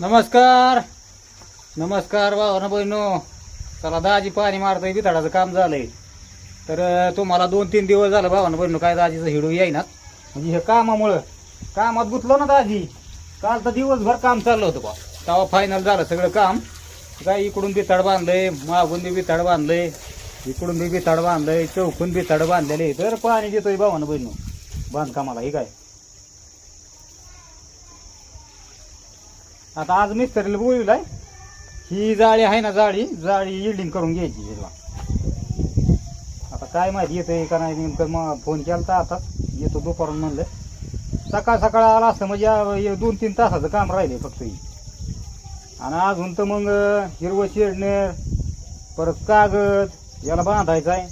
नमस्कार. नमस्कार भावानं बहिणो. चला दाजी पाणी मारतोय बिथाडाचं काम झालंय. तर तुम्हाला दोन तीन दिवस झालं भावानं बहिणो काय दाजीचं हिडू येईनात म्हणजे हे कामामुळं कामात गुतलो ना दाजी. काल तर दिवसभर काम चाललं होतं बा तेव्हा फायनल झालं सगळं काम. काय इकडून बिथाड बांधलंय मागून बी बिथाड बांधलंय इकडून बी बिथाड बांधलंय चौकून बिथाड बांधलेले. तर पाणी देतोय भावानं बहिणो. बांधकामाला हे काय? आता आज मिस्त्रीला बोलूला ही जाळी आहे ना जाळी जाळी इल्डिंग करून घ्यायची हिला. आता काय माहिती येतंय का नाही नेमकं मग फोन केला तर आता येतो दुपारून म्हणलं. सकाळ सकाळ आला असतं म्हणजे दोन तीन तासाचं काम राहिले फक्त ही. आणि अजून तर मग हिरवं शेडणं परत कागद याला बांधायचं आहे.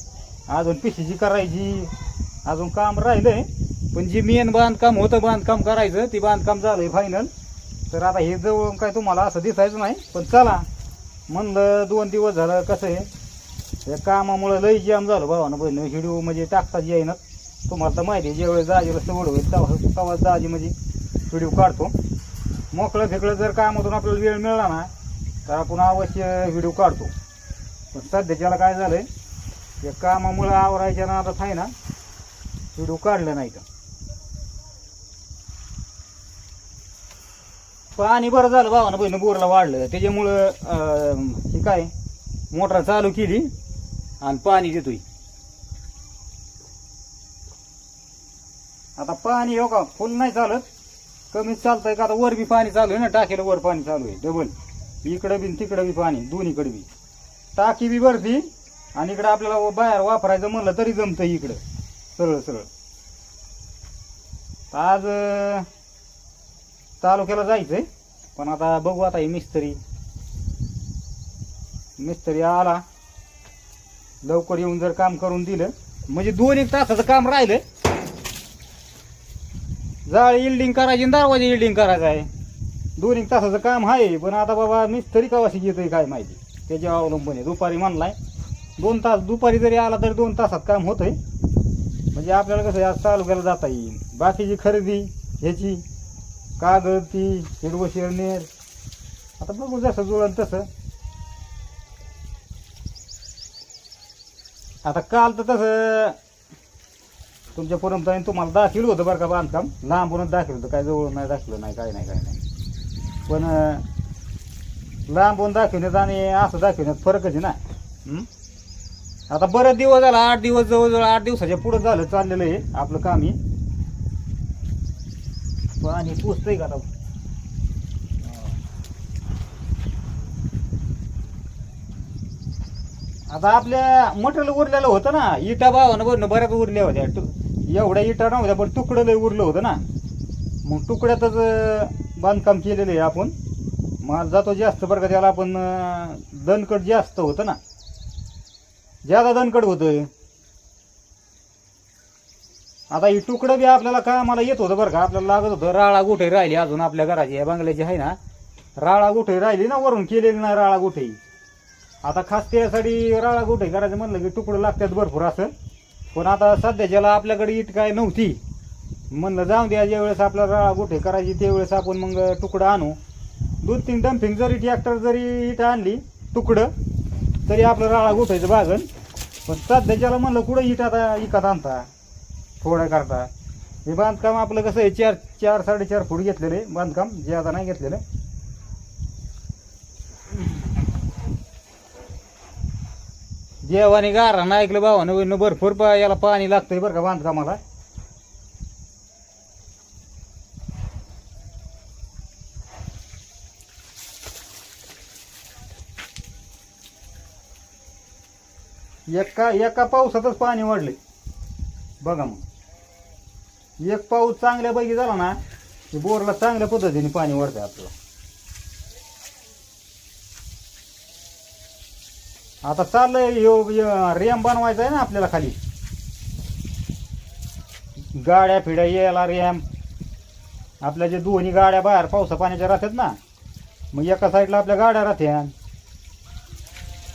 अजून पिशीची करायची अजून काम राहिलं आहे पण जी मेन बांधकाम होतं बांधकाम करायचं ते बांधकाम झालं आहे फायनल तर आता हे जवळ काय तुम्हाला असं दिसायचं नाही पण चला. म्हणलं दोन दिवस झालं कसं आहे या कामामुळं लई जाम झालं भावानं बहिण. व्हिडिओ म्हणजे टाकता येईना तुम्हाला तर माहिती आहे ज्यावेळेस दाजीला सवड होईल तेव्हा तेव्हा दाजी म्हणजे व्हिडिओ काढतो. मोकळं फेकळं जर कामातून आपल्याला वेळ मिळाला ना तर आपण अवश्य व्हिडिओ काढतो. पण सध्याच्याला काय झालं आहे या कामामुळं आवरायच्या ना आता आहे ना व्हिडिओ काढलं नाही तर. पाणी बरं झालं भावानं बहिणं बोरला वाढलं. त्याच्यामुळं अं, हे काय मोटर चालू केली आणि पाणी देतोय. आता पाणी हो का फुल नाही चालत. कमीच चालतंय का आता वर बी पाणी चालू आहे ना टाकीला वर पाणी चालू आहे. डबल इकडं बी तिकडं बी पाणी दोन्हीकडे बी. टाकी बी भरती आणि इकडं आपल्याला बाहेर वापरायचं म्हणलं तरी जमतं इकडं. सरळ सरळ. आज अं, तालुक्याला जायचंय. पण आता बघू आता हे मिस्त्री. मिस्त्री आला. लवकर येऊन जर काम करून दिलं. म्हणजे दोन एक तासाचं काम राहिलं. जाळ इल्डिंग करायची दरवाजे इल्डिंग करायचं आहे. दोन एक तासाचं काम आहे पण आता बाबा मिस्त्री कवाशी येतोय काय माहिती. त्याच्या अवलंबून आहे. दुपारी म्हणलाय. दोन तास दुपारी जरी आला तरी दोन तासात काम होतंय. म्हणजे आपल्याला कसं आज तालुक्याला जाता येईल. बाकीची खरेदी ह्याची. कागद ती हिरवं शिरनेर. आता बघू जसं जुळन तसं. आता काल तर तसं तुमच्या परंपरेने तुम्हाला दाखवलं होतं बरं का बांधकाम. लांबूनच दाखवलं होतं. काय जवळून नाही दाखवलं नाही काय नाही काय नाही. पण लांबून दाखवण्यात आणि असं दाखवण्यात फरकच आहे ना. आता बरं दिवस झाला आठ दिवस जवळजवळ आठ दिवसाच्या पुढं झालं चाललेलं आहे आपलं काम हे. पाणी पुसतंय का आता? आता आपल्या मटेरियल उरलेलं होतं ना इटा भावानं बरं बऱ्याच उरल्या होत्या. एवढ्या इटा नव्हत्या पण तुकडं लय उरलं होतं ना. मग तुकड्यातच बांधकाम केलेलं आहे आपण. माल जातो जास्त बरं का त्याला आपण दणकट जास्त होतं ना. ज्यादा दणकट होतं आता ही तुकडं बी आपल्याला कामाला येत होतं बरं का? आपल्याला लागत होतं राळा गोठे राहिली अजून आपल्या घराची. या बंगल्याची आहे ना? राळा गोठे राहिली ना वरून केलेली ना राळा गोठे. आता खास त्यासाठी राळा गोठे करायचं म्हणलं की तुकडं लागतात भरपूर असं. पण आता सध्याच्याला आपल्याकडे इट काय नव्हती. म्हणलं जाऊन द्या ज्यावेळेस आपल्याला राळा गोठे करायची त्यावेळेस आपण मग तुकडं आणू. दोन तीन डम्पिंग जरी ट्रॅक्टर जरी इट आणली तुकडं तरी आपलं राळा गोठायचं बागन. पण सध्याच्याला म्हणलं कुठं इट आता इकत आणता? थोडं करता. हे बांधकाम आपलं कसं आहे चार चार साडेचार फूट घेतलेलं आहे बांधकाम जे आता नाही घेतलेलं. देवाने गारा ऐकलं भावानं वरनं भरपूर पा याला पाणी लागतंय बरं का बांधकामाला. एका एका पावसातच पाणी वाढले बघा मग. एक पाऊस चांगल्यापैकी झाला ना की बोरला चांगल्या पद्धतीने पाणी वाढतंय आपलं. आता चाललंय ह्यो- रेम बनवायचा आहे ना आपल्याला खाली. गाड्या फिड्या यायला रेम. आपल्या जे दोन्ही गाड्या बाहेर पावसा पाण्याच्या राहतात ना मग एका साईडला आपल्या गाड्या राहत्या.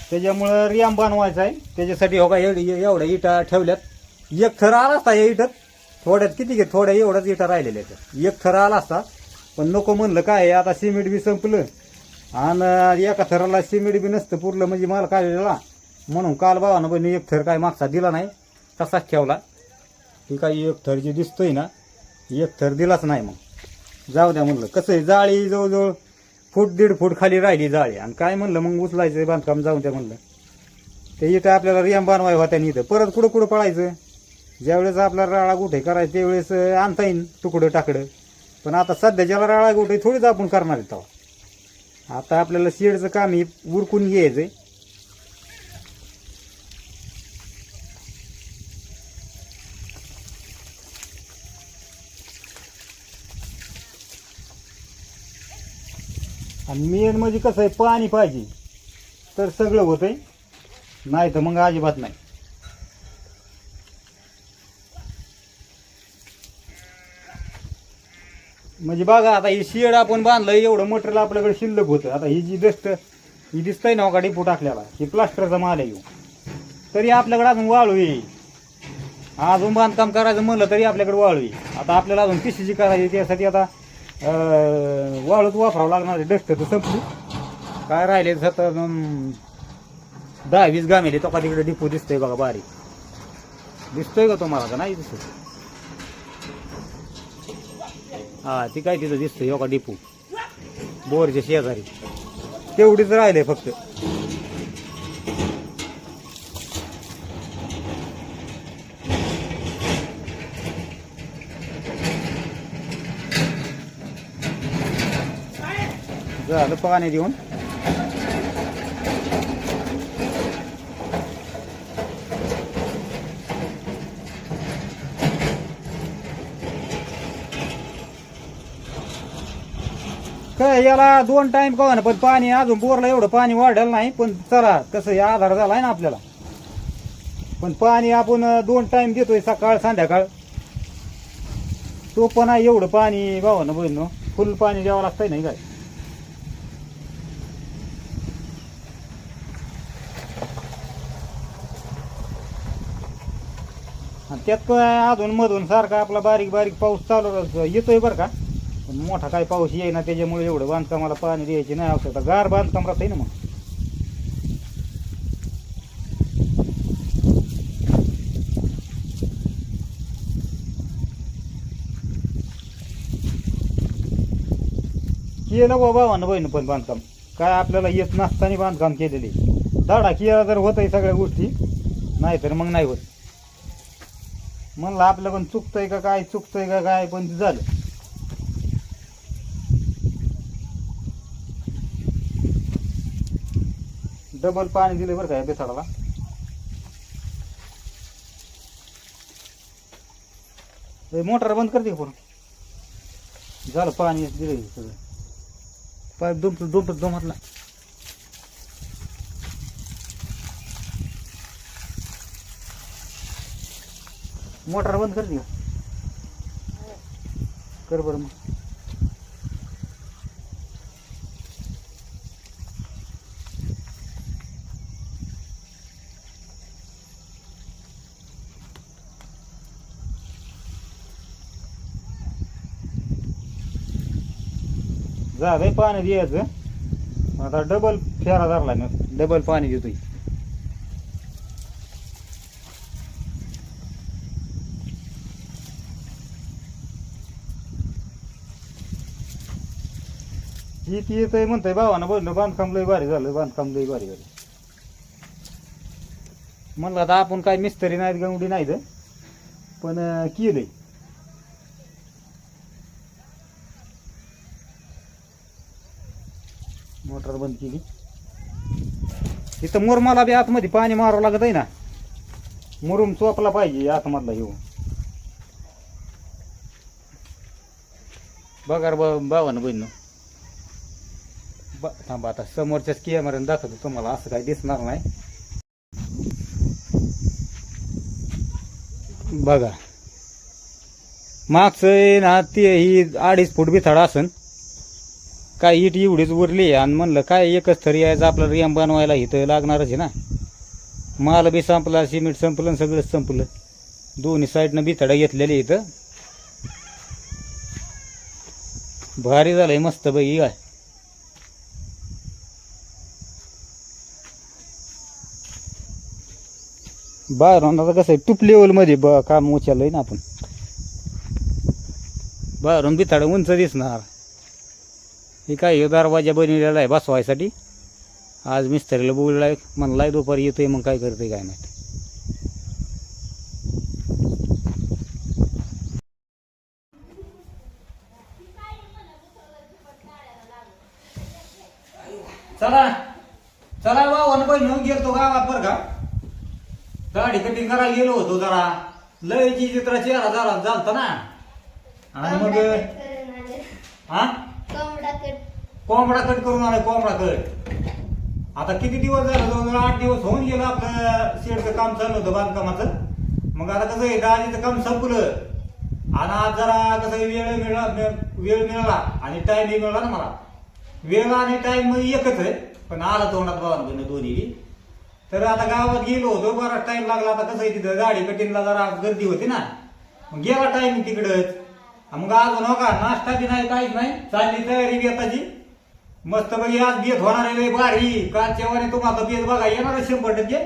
त्याच्यामुळं रेम बनवायचा आहे. त्याच्यासाठी हो का एवढी एवढ्या इटा ठेवल्यात. एक थर आला असता या इटत. थोड्यात किती घे थोड्या एवढ्याच इटा राहिलेल्या आहेत. एक थर आला असता पण नको म्हणलं काय आता सिमेंट बी संपलं. आणि एका थराला सिमेंट बी नसतं पुरलं म्हणजे मला काढलेला म्हणून काल भावानं पण एक थर काय मागचा दिला नाही तसाच ठेवला. की काही एक थर जे दिसतोय ना एक थर दिलाच नाही मग. जाऊ द्या म्हणलं कसं आहे जाळी जवळजवळ फूट दीड फूट खाली राहिली जाळी. आणि काय म्हणलं मग उचलायचं बांधकाम जाऊन द्या म्हणलं. ते इथं आपल्याला रियाम बांधवाय होत्या इथं. परत कुठं कुठं पळायचं? ज्यावेळेस आपल्याला राळा गोठे करायचं त्यावेळेस आणता येईन तुकडं टाकडं. पण आता सध्याच्याला राळा गोठे थोडीच आपण करणार आहे तेव्हा. आता आपल्याला शेडचं काम हे उरकून घ्यायचंय. आणि मेन म्हणजे कसं आहे पाणी पाहिजे. तर सगळं होतंय. नाही तर मग अजिबात नाही. म्हणजे बघा आता ही शेड आपण बांधलं एवढं मटेरियल आपल्याकडे शिल्लक होतं. आता ही जी दस्त ही दिसतंय ना हो गाडी डिपो टाकल्याला? ही प्लास्टरचा माल आहे हो. तरी आपल्याकडे अजून वाळू येईल अजून बांधकाम करायचं म्हणलं तरी आपल्याकडे वाळू येईल आता आपल्याला अजून पिशीची करायची त्यासाठी आता वाळूच वापरावं लागणार आहे. डस्ट तर संपली. काय राहिले? सत दहा वीस गामेले तो का तिकडे डिपो दिसतोय बघा बारीक. दिसतोय का तुम्हाला का नाही दिसत? हा ती काय तिथं दिसतोय हो का डिपो? बोरच्या शेजारी. तेवढीच राहिले फक्त. झालं पाणी देऊन. याला दोन टाइम का ना पण पाणी अजून बोरला एवढं पाणी वाढलं नाही पण चला कसं हे आधार झालाय ना आपल्याला. पण पाणी आपण दोन टाइम देतोय सकाळ संध्याकाळ. तो पण आहे एवढं पाणी भावानं बहिण फुल पाणी द्यावं लागतंय नाही काय? त्यात अजून मधून सारखा आपला बारीक बारीक पाऊस चालू येतोय बरं का? पण मोठा काय पाऊस येईना त्याच्यामुळे एवढं बांधकामाला पाणी द्यायची नाही आवश्यकता. गार बांधकाम राहतंय ना मग. केलं बाबा भावानं बहिण पण बांधकाम. काय आपल्याला येत नसताना बांधकाम केलेले. दाडा केला तर होत आहे सगळ्या गोष्टी नाही तर मग नाही होत. म्हणलं आपलं पण चुकतंय का काय चुकतंय का काय पण ते झालं. डबल पाणी दिलं बरं का या बेसाडाला मोटर बंद करते का पूर्ण झालं पाणी दिलं सगळं. पाईप दुमत दुमत दुमतला. मोटर बंद कर दिया कर बरं मग. झालंय पाणी द्यायचं. आता डबल फेरा धरला मी डबल पाणी देतोय. ती येतंय म्हणतंय भावानं बोललं बांधकाम लय भारी झालं बांधकाम लय भारी झालं. म्हणलं आता आपण काय मिस्त्री नाहीत गंगडी नाहीत. पण केलंय. मोटर बंद केली. इथं मुरमाला बी आतमध्ये पाणी मारावं लागत आहे ना. मुरुम चोपला पाहिजे आतमधला येऊन बघा रे बा बाबानं बहिण थांबा आता समोरच्याच कॅमेऱ्याने दाखवतो तुम्हाला असं काही दिसणार नाही. बघा. मागचं ना ते ही अडीच फूट बिथाड असन. काय इट एवढीच उरली आणि म्हणलं काय एकच तरी यायचं आपलं रियाम बनवायला इथं लागणारच आहे ना. माल बी संपला सिमेंट संपलं आणि सगळंच संपलं. दोन्ही साईडनं बिथडा घेतलेली इथं. भारी झालंय मस्त बाई काय. बाहेरून आता कसं आहे टूप लेवलमध्ये ब काम उचललंय ना आपण. बाहेरून बिथाडं उंच दिसणार. हे काय हे दरवाजा बनवलेला आहे बसवायसाठी. आज मिस्त्रीला बोललाय म्हणलाय दुपारी येतोय मग काय करते काय माहिती. चला. चला पण घेऊन गेलतो गावात बरं का? दाढी कटिंग करायला गेलो होतो जरा. लयची चित्रा चेहरा झाला झालता ना. आणि मग हा? कोंबडा कट करून आलाय कोंबडा कट आता किती दिवस झालं? जवळजवळ आठ दिवस होऊन गेलं आपलं शेडचं काम चालू होतं बांधकामाचं. मग आता कसं आहे गाडीचं काम संपलं. आणि आज जरा कसं आहे, वेळ मिळाला वेळ मिळाला आणि टाईमही मिळाला ना मला. वेळ आणि टाइम एकच आहे पण आला तोंडात बांधून दोन्ही. तर आता गावात गेलो होतो बराच टाइम लागला. आता कसं आहे तिथं गाडी कटिंगला जरा गर्दी होती ना. मग गेला टाइम तिकडंच. मग आज नका नाश्ता बी नाही काहीच नाही. चालली तयारी बेताची मस्त बघी आज बेत होणार आहे बारी भारी. तुम्हाला बेत बघा येणार शंभर टक्के.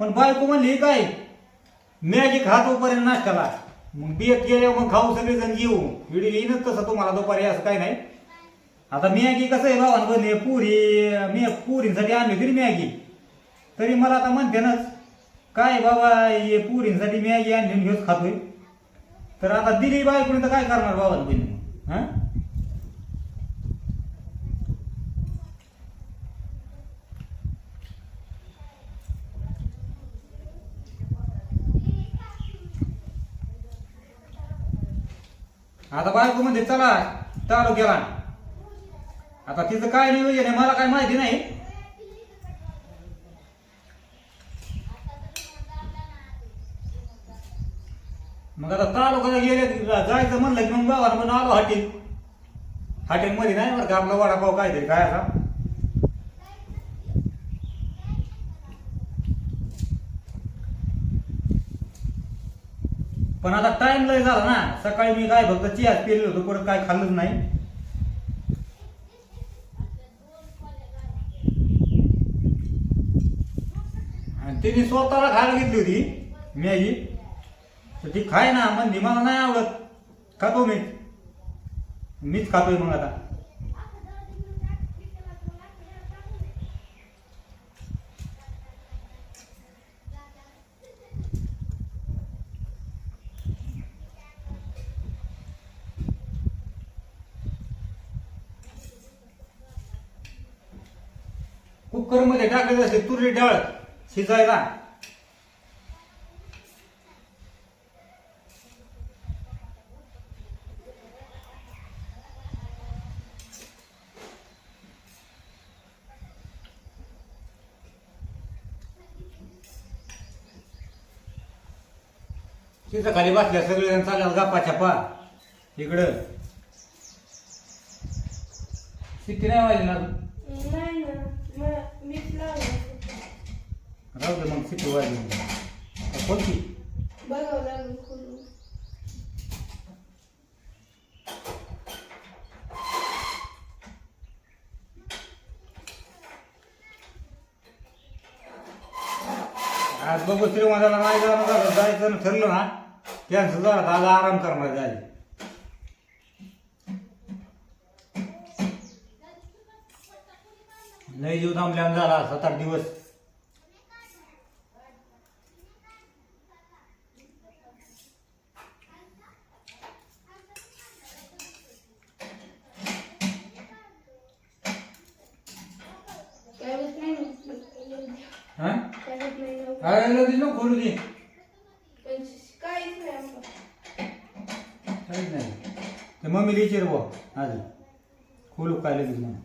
पण बायको म्हणली काय? मॅगी खातो पर्यंत नाश्त्याला. मग बेत गेल्यावर मग खाऊ सगळेजण घेऊ व्हिडिओ येईनच तसं तुम्हाला दुपारी असं काही नाही. आता मॅगी कसं आहे भावान बनले पुरी मी पुरींसाठी आणली तरी मॅगी. तरी मला आता म्हणतेनच काय बाबा हे पुरींसाठी मॅगी आणली घेऊन खातोय. तर आता दिली बायकोने तर काय करणार बाबान बहिणी? हा? आता बायको मध्ये चला चालू केला. आता तिचं काय नियोजन आहे मला काय माहिती नाही. मग गेले जायचं म्हणलं की मग बाबा म्हणून आलो हॉटेल. हॉटेल मध्ये नाही बरं का आपला वडापाव काहीतरी काय आता पण आता टाइम लय झाला ना सकाळी मी काय फक्त चियाच पेरलं होतं परत काय खाल्लंच नाही. आणि तिने स्वतःला खायला घेतली होती मॅगी. तर ती खाय ना म्हणजे मला नाही आवडत. खातो मी. मीच खातोय मग आता. कुकरमध्ये टाकले असते तुरी डाळ शिजायला. तिथं खाली बसल्या सगळेजण चालल्यात गप्पा छप्पा इकडं. किती नाही वाजले ना अजून? नाही ना म- मीच लावलं. राहू दे मग किती वाजले. कोणती? बघावं लागेल खोलून आज बघू श्रीमंताला नाही जाणं झालं जायचं ठरलं ना? झालं तर आज आराम करणार जायला लय जीव थांबल्यानं झाला सात आठ दिवस. हा. अरे लगेच नको खोलू दे મમ્મી લીચેર બો હાજી ખુલ્લું કાલે દીધું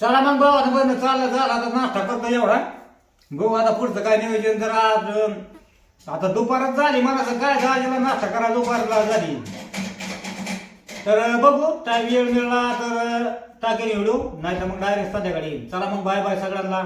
चला मग भाऊ आता बंद चालला चाल आता नाश्ता करतो एवढा. भाऊ आता पुढचं काय नियोजन तर आज आता दुपारच झाली. मला काय दहाजीला नाश्ता करा दुपारला झाली. तर बघू काय वेळ मिळाला तर अं, टाकेल व्हिडिओ नाही तर मग डायरेक्ट संध्याकाळी चला मग बाय बाय सगळ्यांना.